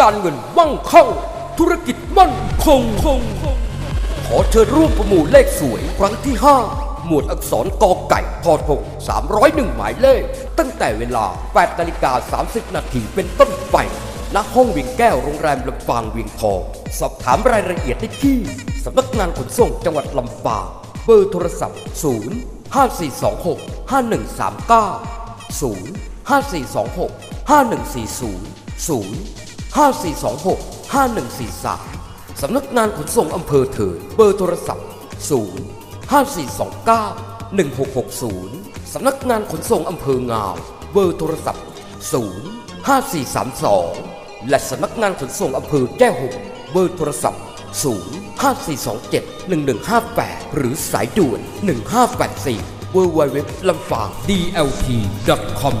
การเงินมั่งคั่งธุรกิจมั่นคงคงขอเชิญร่วมประมูลเลขสวยครั้งที่ 5 หมวดอักษรกอไก่ทอทง301 หมายเลข ตั้งแต่เวลา 8นาฬิกา30 นาทีเป็นต้นไปณห้องเวียงแก้วโรงแรมลำปางเวียงทอง สอบถามรายละเอียดได้ที่สำนักงานขนส่งจังหวัดลำปาง เบอร์โทรศัพท์ 0 5426 5139 0 5426 5140 0 5426 5143 สำนักงานขนส่งอำเภอเถิดเบอร์โทรศัพท์ 0 5429 1660 สำนักงานขนส่งอำเภองาว เบอร์โทรศัพท์ 0 5432 และสำนักงานขนส่งอำเภอแก้วหงเบอร์โทรศัพท์ 0 5427 1158 หรือสายด่วน 1584 w w w ลำฟาง dlt.com